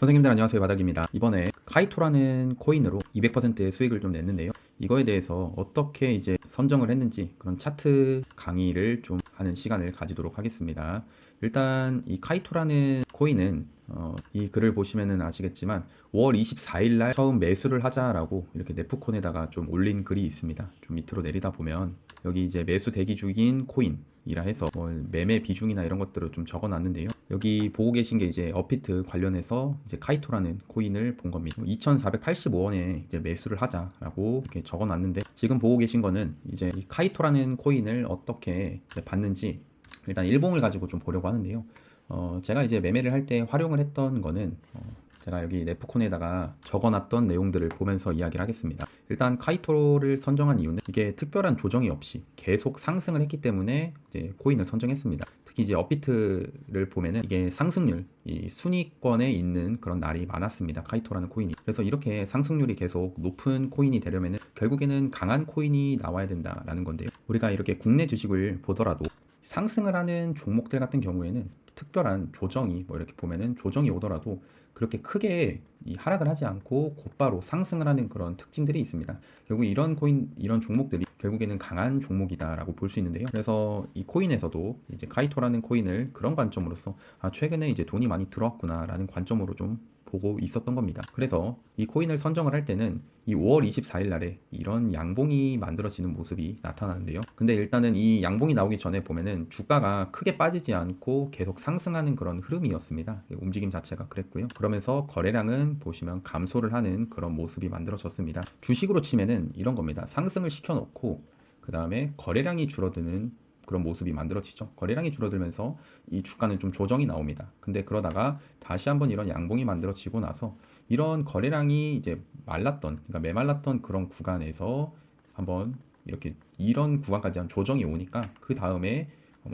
선생님들 안녕하세요. 바닥입니다. 이번에 카이토라는 코인으로 200%의 수익을 좀 냈는데요. 이거에 대해서 어떻게 이제 선정을 했는지 그런 차트 강의를 좀 하는 시간을 가지도록 하겠습니다. 일단 이 카이토라는 코인은 어, 이 글을 보시면은 아시겠지만 5월 24일 날 처음 매수를 하자라고 이렇게 네프콘에다가 좀 올린 글이 있습니다. 좀 밑으로 내리다 보면 여기 이제 매수 대기 중인 코인이라 해서 뭐 매매 비중이나 이런 것들을 좀 적어놨는데요. 여기 보고 계신 게 이제 어피트 관련해서 이제 카이토라는 코인을 본 겁니다. 2,485원에 이제 매수를 하자라고 이렇게 적어 놨는데 지금 보고 계신 거는 이제 이 카이토라는 코인을 어떻게 봤는지 일단 일봉을 가지고 좀 보려고 하는데요. 어, 제가 이제 매매를 할 때 활용을 했던 거는 어, 제가 여기 네프콘에다가 적어놨던 내용들을 보면서 이야기를 하겠습니다. 일단 카이토를 선정한 이유는 이게 특별한 조정이 없이 계속 상승을 했기 때문에 이제 코인을 선정했습니다. 특히 이제 업비트를 보면은 이게 상승률, 이 순위권에 있는 그런 날이 많았습니다. 카이토라는 코인이. 그래서 이렇게 상승률이 계속 높은 코인이 되려면은 결국에는 강한 코인이 나와야 된다라는 건데요. 우리가 이렇게 국내 주식을 보더라도 상승을 하는 종목들 같은 경우에는 특별한 조정이 뭐 이렇게 보면은 조정이 오더라도 그렇게 크게 이 하락을 하지 않고 곧바로 상승을 하는 그런 특징들이 있습니다. 결국 이런 코인, 이런 종목들이 결국에는 강한 종목이다라고 볼 수 있는데요. 그래서 이 코인에서도 이제 카이토라는 코인을 그런 관점으로서 아, 최근에 이제 돈이 많이 들어왔구나라는 관점으로 좀 보고 있었던 겁니다. 그래서 이 코인을 선정을 할 때는 이 5월 24일 날에 이런 양봉이 만들어지는 모습이 나타나는데요. 근데 일단은 이 양봉이 나오기 전에 보면은 주가가 크게 빠지지 않고 계속 상승하는 그런 흐름이었습니다. 움직임 자체가 그랬고요. 그러면서 거래량은 보시면 감소를 하는 그런 모습이 만들어졌습니다. 주식으로 치면은 이런 겁니다. 상승을 시켜놓고 그 다음에 거래량이 줄어드는 그런 모습이 만들어지죠. 거래량이 줄어들면서 이 주가는 좀 조정이 나옵니다. 근데 그러다가 다시 한번 이런 양봉이 만들어지고 나서 이런 거래량이 이제 말랐던, 그러니까 메말랐던 그런 구간에서 한번 이렇게 이런 구간까지 한 조정이 오니까 그 다음에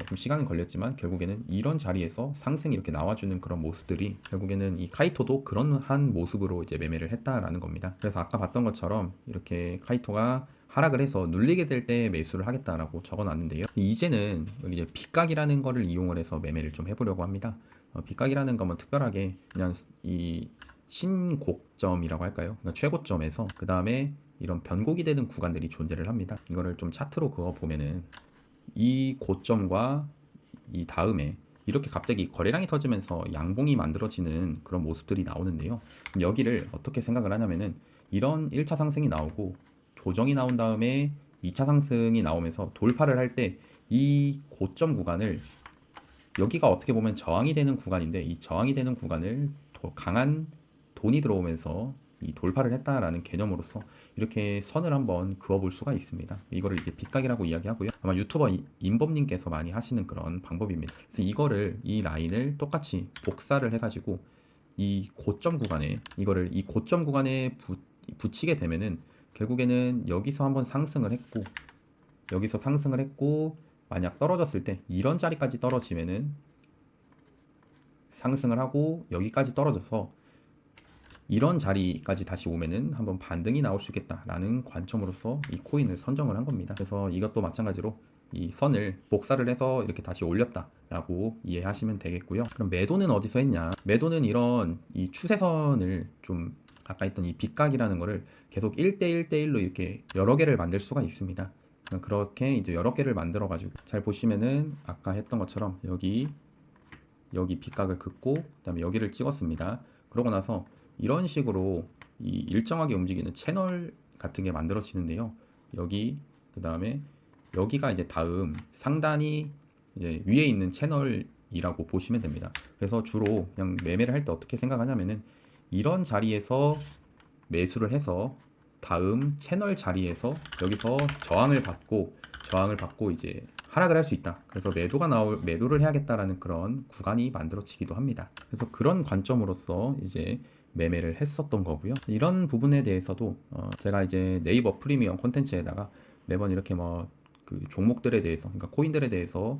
좀 시간은 걸렸지만 결국에는 이런 자리에서 상승이 이렇게 나와주는 그런 모습들이 결국에는 이 카이토도 그런 한 모습으로 이제 매매를 했다라는 겁니다. 그래서 아까 봤던 것처럼 이렇게 카이토가 하락을 해서 눌리게 될 때 매수를 하겠다라고 적어놨는데요. 이제는 이제 빗각이라는 거를 이용을 해서 매매를 좀 해보려고 합니다. 어, 빗각이라는 거면 특별하게 그냥 이 신고점이라고 할까요? 그러니까 최고점에서 그 다음에 이런 변곡이 되는 구간들이 존재를 합니다. 이거를 좀 차트로 그어 보면은 이 고점과 이 다음에 이렇게 갑자기 거래량이 터지면서 양봉이 만들어지는 그런 모습들이 나오는데요. 여기를 어떻게 생각을 하냐면은 이런 1차 상승이 나오고 조정이 나온 다음에 2차 상승이 나오면서 돌파를 할 때 이 고점 구간을 여기가 어떻게 보면 저항이 되는 구간인데 이 저항이 되는 구간을 강한 돈이 들어오면서 이 돌파를 했다라는 개념으로서 이렇게 선을 한번 그어볼 수가 있습니다. 이거를 이제 빗각이라고 이야기하고요. 아마 유튜버 임범님께서 많이 하시는 그런 방법입니다. 그래서 이거를 이 라인을 똑같이 복사를 해가지고 이 고점 구간에 이거를 이 고점 구간에 부, 붙이게 되면은 결국에는 여기서 한번 상승을 했고 여기서 상승을 했고 만약 떨어졌을 때 이런 자리까지 떨어지면은 상승을 하고 여기까지 떨어져서 이런 자리까지 다시 오면은 한번 반등이 나올 수 있겠다라는 관점으로서 이 코인을 선정을 한 겁니다. 그래서 이것도 마찬가지로 이 선을 복사를 해서 이렇게 다시 올렸다라고 이해하시면 되겠고요. 그럼 매도는 어디서 했냐? 매도는 이런 이 추세선을 좀 아까 했던 이 빗각이라는 거를 계속 1대1대1로 이렇게 여러 개를 만들 수가 있습니다. 그렇게 이제 여러 개를 만들어 가지고 잘 보시면은 아까 했던 것처럼 여기 여기 빗각을 긋고 그다음에 여기를 찍었습니다. 그러고 나서 이런 식으로 이 일정하게 움직이는 채널 같은 게 만들어지는데요. 여기 그다음에 여기가 이제 다음 상단이 이제 위에 있는 채널이라고 보시면 됩니다. 그래서 주로 그냥 매매를 할 때 어떻게 생각하냐면은 이런 자리에서 매수를 해서 다음 채널 자리에서 여기서 저항을 받고 저항을 받고 이제 하락을 할 수 있다. 그래서 매도가 나올 매도를 해야겠다라는 그런 구간이 만들어지기도 합니다. 그래서 그런 관점으로서 이제 매매를 했었던 거고요. 이런 부분에 대해서도 어 제가 이제 네이버 프리미엄 콘텐츠에다가 매번 이렇게 뭐 그 종목들에 대해서 그러니까 코인들에 대해서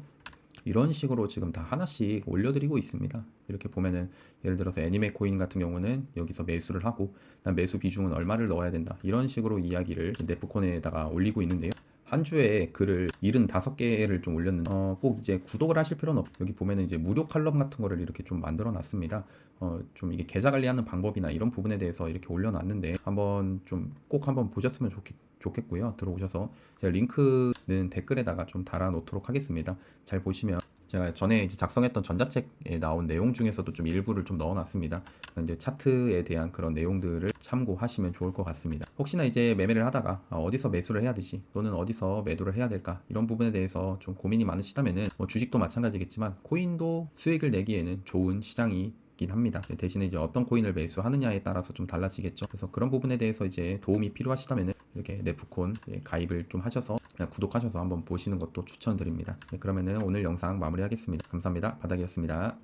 이런 식으로 지금 다 하나씩 올려드리고 있습니다. 이렇게 보면은 예를 들어서 애니메 코인 같은 경우는 여기서 매수를 하고 매수 비중은 얼마를 넣어야 된다. 이런 식으로 이야기를 네프콘에다가 올리고 있는데요. 한 주에 글을 75개를 좀 올렸는데 어, 꼭 이제 구독을 하실 필요는 없. 여기 보면은 이제 무료 칼럼 같은 거를 이렇게 좀 만들어 놨습니다. 어, 좀 이게 계좌 관리하는 방법이나 이런 부분에 대해서 이렇게 올려놨는데 한번 좀 꼭 한번 보셨으면 좋겠, 좋겠고요. 들어오셔서 제가 링크는 댓글에다가 좀 달아 놓도록 하겠습니다. 잘 보시면 제가 전에 이제 작성했던 전자책에 나온 내용 중에서도 좀 일부를 좀 넣어놨습니다. 이제 차트에 대한 그런 내용들을 참고하시면 좋을 것 같습니다. 혹시나 이제 매매를 하다가 어, 어디서 매수를 해야 되지 또는 어디서 매도를 해야 될까 이런 부분에 대해서 좀 고민이 많으시다면은 뭐 주식도 마찬가지겠지만 코인도 수익을 내기에는 좋은 시장이 긴 합니다. 대신에 이제 어떤 코인을 매수하느냐에 따라서 좀 달라지겠죠. 그래서 그런 부분에 대해서 이제 도움이 필요하시다면 이렇게 네프콘 예, 가입을 좀 하셔서 구독하셔서 한번 보시는 것도 추천드립니다. 네, 그러면은 오늘 영상 마무리하겠습니다. 감사합니다. 바닥이었습니다.